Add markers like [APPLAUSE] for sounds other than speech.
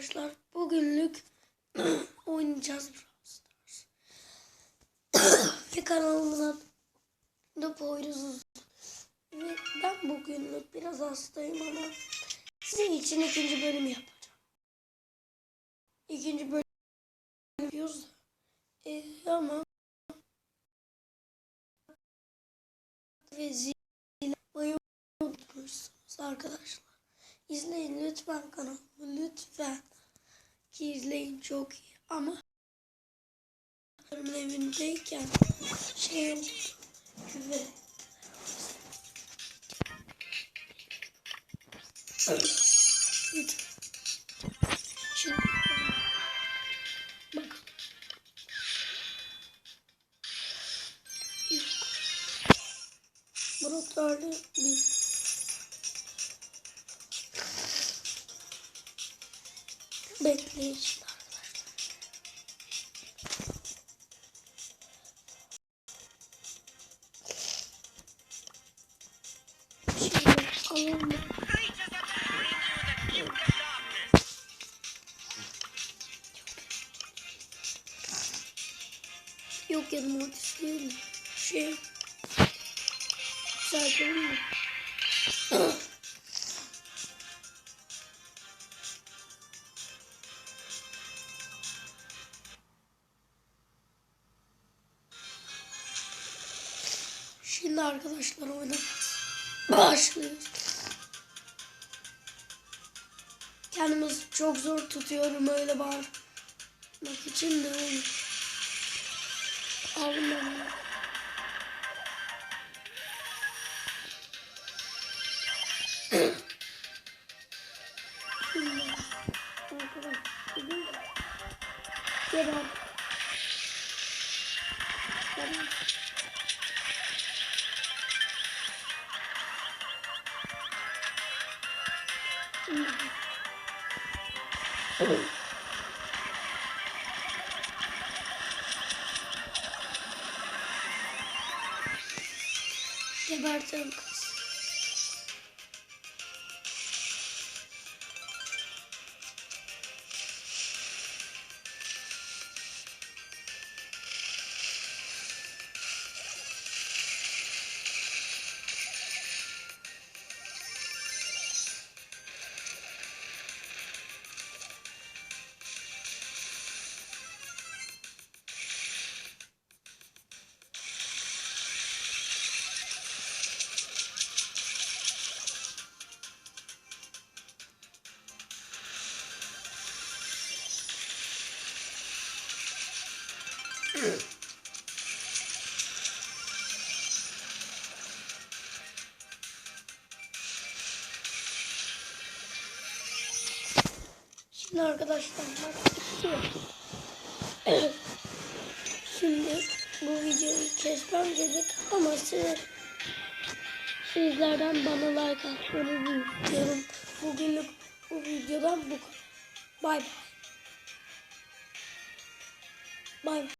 arkadaşlar. Bugünlük [CLEARS THROAT] oynayacağız Brawl Stars. [CLEARS THROAT] Ve kanalımın adı Poyrazuz. Ve ben bugünlük biraz hastayım ama sizin için ikinci bölüm yapacağım. İkinci bölüm yapıyoruz. Ee, ama ve zil bayı unutmuşsunuz arkadaşlar. İzleyin lütfen kanalımı lütfen. Ki izleyin çok iyi ama evindeyken şey. Küfür Lütfen. Şimdi. Yok. Broklarla bir Bekleyin alalım. Yok ya mortis değil. Şey. Güzel? Şimdi arkadaşlar oyuna başlıyoruz. Kendimizi çok zor tutuyorum öyle bağırmak için de olur. Aldım ben bunu. Şimdi arkadaşlar bugün Geber. Geber. Gebertirim kız. Şimdi arkadaşlar bitti. Şimdi bu videoyu kesmem gerek ama size sizlerden bana like atmanızı istiyorum. Bugünlük bu videodan bu kadar. Bay bay. Bay bay.